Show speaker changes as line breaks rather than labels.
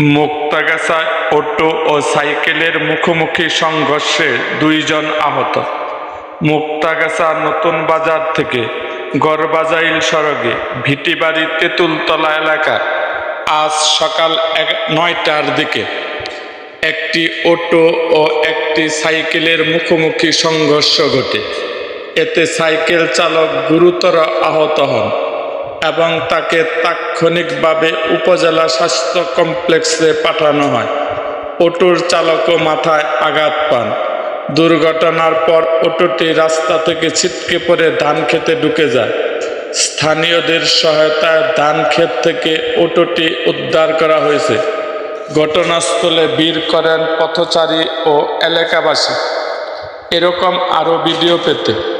Muktagacha, auto ও সাইকেলের মুখোমুখি সংঘর্ষে দুইজন আহত। মুক্তাগাছা নতুন বাজার থেকে গড়বাজাইল সড়কে ভিটিবাড়ি তেঁতুলতলা এলাকা আজ সকাল নয়টার দিকে একটি অটো ও একটি সাইকেলের মুখোমুখি সংঘর্ষ ঘটে। এতে সাইকেল চালক গুরুতর আহত হন। এবং তাকে তাৎক্ষণিকভাবে উপজেলা স্বাস্থ্য কমপ্লেক্সে পাঠানো হয়। অটোর চালকও মাথায় আঘাত পান। দুর্ঘটনার পর অটোটি রাস্তা থেকে ছিটকে পড়ে ধান খেতে ঢুকে যায়। স্থানীয়দের সহায়তায় ধান ক্ষেত থেকে অটোটি উদ্ধার করা হয়েছে। ঘটনাস্থলে বীর করেন পথচারী ও এলাকাবাসী। এরকম আরও ভিডিও পেতে